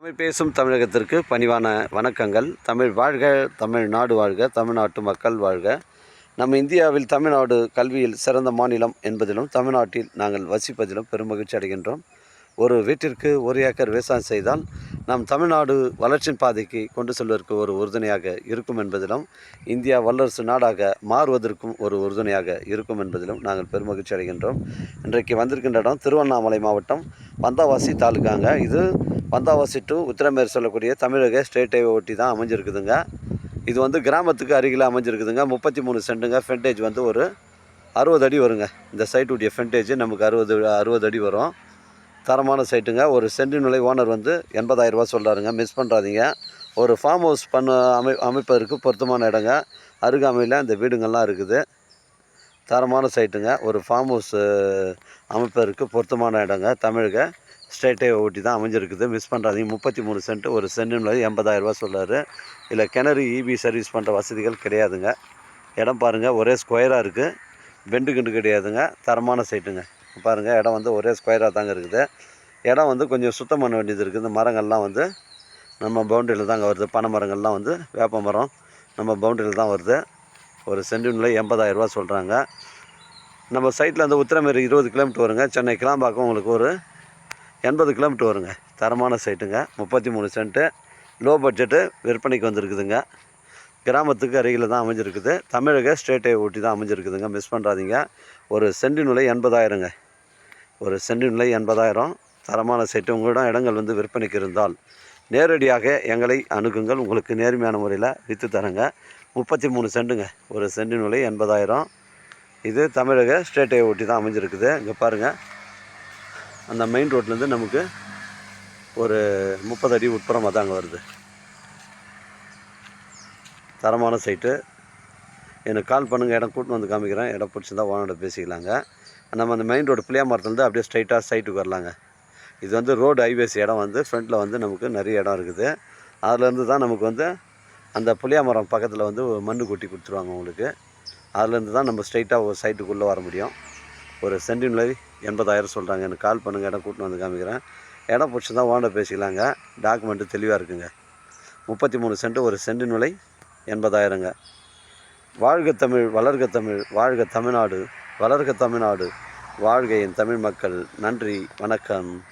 தமிழ் பேசும் தமிழகத்திற்கு பணிவான வணக்கங்கள். தமிழ் வாழ்க தமிழ்நாடு வாழ்க தமிழ்நாட்டு மக்கள் வாழ்க. நம்ம இந்தியாவில் தமிழ்நாடு கல்வியில் சிறந்த மாநிலம் என்பதிலும் தமிழ்நாட்டில் நாங்கள் வசிப்பதிலும் பெருமகிழ்ச்சி அடைகின்றோம். ஒரு வீட்டிற்கு ஒரு ஏக்கர் விவசாயம் செய்தால் நம் தமிழ்நாடு வளர்ச்சியின் பாதைக்கு கொண்டு செல்வதற்கு ஒரு உறுதுணையாக இருக்கும் என்பதிலும் இந்தியா வல்லரசு நாடாக மாறுவதற்கும் ஒரு உறுதுணையாக இருக்கும் என்பதிலும் நாங்கள் பெருமகிழ்ச்சி அடைகின்றோம். இன்றைக்கு வந்திருக்கின்ற இடம் திருவண்ணாமலை மாவட்டம் பந்தாவாசி தாலுக்காங்க இது பந்தாவாசி டு உத்திரமேர் சொல்லக்கூடிய தமிழக ஸ்டேட் ஹைவே ஒட்டி தான் அமைஞ்சிருக்குதுங்க. இது வந்து கிராமத்துக்கு அருகில் அமைஞ்சிருக்குதுங்க. முப்பத்தி மூணு சென்ட்டுங்க ஃப்ரண்டேஜ் வந்து ஒரு அறுபது அடி வருங்க. இந்த சைட்டுடைய ஃப்ரண்டேஜ் நமக்கு அறுபது அறுபது அடி வரும். தரமான சைட்டுங்க ஒரு சென்டின் விலை ஓனர் வந்து எண்பதாயிரரூபா சொல்கிறாருங்க மிஸ் பண்ணுறாதீங்க ஒரு ஃபார்ம் ஹவுஸ் பண்ண அமை அமைப்பதற்கு பொருத்தமான இடங்க. அருகாமையில் இந்த வீடுங்கள்லாம் இருக்குது. தரமான சைட்டுங்க ஒரு ஃபார்ம் ஹவுஸ் அமைப்பதற்கு பொருத்தமான இடங்க. தமிழக ஸ்டேட்டே ஓட்டி தான் அமைஞ்சிருக்குது. மிஸ் பண்ணுறாதீங்க முப்பத்தி மூணு சென்ட் ஒரு சென்டின் விலை எண்பதாயிரரூபா சொல்கிறாரு இல்லை கிணறு இபி சர்வீஸ் பண்ணுற வசதிகள் கிடையாதுங்க. இடம் பாருங்கள் ஒரே ஸ்கொயராக இருக்குது பெண்டு கிண்டு கிடையாதுங்க. தரமான சைட்டுங்க பாருங்கள் இடம் வந்து ஒரே ஸ்கொயராக தாங்க இருக்குது. இடம் வந்து கொஞ்சம் சுத்தம் பண்ண வேண்டியது இருக்குது. இந்த மரங்கள்லாம் வந்து நம்ம பவுண்டரியில் தாங்க வருது. பனை மரங்கள்லாம் வந்து வேப்ப மரம் நம்ம பவுண்டரியில் தான் வருது. ஒரு சென்டினில் எண்பதாயிரரூபா சொல்கிறாங்க நம்ம சைட்டில் வந்து உத்திரமேரி இருபது கிலோமீட்டர் வருங்க. சென்னை கிளாம்பாக்கம் உங்களுக்கு ஒரு எண்பது கிலோமீட்டர் வருங்க. தரமான சைட்டுங்க முப்பத்தி மூணு சென்ட்டு லோ பட்ஜெட்டு விற்பனைக்கு வந்திருக்குதுங்க. கிராமத்துக்கு அருகில் தான் அமைஞ்சிருக்குது. தமிழக ஸ்டேட்டை ஒட்டி தான் அமைஞ்சிருக்குதுங்க. மிஸ் பண்ணுறாதீங்க ஒரு சென்டின் விலை எண்பதாயிரங்க. ஒரு சென்டின் விலை எண்பதாயிரம். தரமான சைட்டு உங்களிடம் இடங்கள் வந்து விற்பனைக்கு இருந்தால் நேரடியாக எங்களை அணுகுங்கள். உங்களுக்கு நேர்மையான முறையில் விற்று தரேங்க. முப்பத்தி மூணு சென்ட்டுங்க ஒரு சென்டின் விலை எண்பதாயிரம். இது தமிழக ஸ்டேட்டை ஒட்டி தான் அமைஞ்சிருக்குது. இங்கே பாருங்கள் அந்த மெயின் ரோட்லேருந்து நமக்கு ஒரு முப்பது அடி உட்புறமாக தாங்க வருது. தரமான சைட்டு எனக்கு கால் பண்ணுங்கள் இடம் கூட்டின்னு வந்து காமிக்கிறேன். இடம் பிடிச்சிருந்தா ஓனோட பேசிக்கலாங்க. நம்ம அந்த மெயின் ரோடு பிள்ளையா மரத்துலேருந்து அப்படியே ஸ்ட்ரைட்டாக சைட்டுக்கு வரலாங்க. இது வந்து ரோடு ஹைவேஸ் இடம் வந்து ஃப்ரண்ட்டில் வந்து நமக்கு நிறைய இடம் இருக்குது. அதுலேருந்து தான் நமக்கு வந்து அந்த புளியா மரம் பக்கத்தில் வந்து மண் கொட்டி கொடுத்துருவாங்க உங்களுக்கு. அதுலேருந்து தான் நம்ம ஸ்ட்ரைட்டாக ஒரு சைட்டுக்குள்ளே வர முடியும். ஒரு சென்டின் எண்பதாயிரம் சொல்கிறாங்க எனக்கு கால் பண்ணுங்கள் இடம் கூட்டின்னு வந்து காமிக்கிறேன். இடம் பிடிச்சிருந்தா ஓண்ட பேசிக்கலாங்க. டாக்குமெண்ட்டு தெளிவாக இருக்குங்க. முப்பத்தி மூணு சென்ட் ஒரு சென்டின் விலை எண்பதாயிரங்க. வாழ்க தமிழ் வளர்க தமிழ் வாழ்க தமிழ்நாடு வளர்க தமிழ்நாடு வாழ்க என் தமிழ் மக்கள். நன்றி வணக்கம்.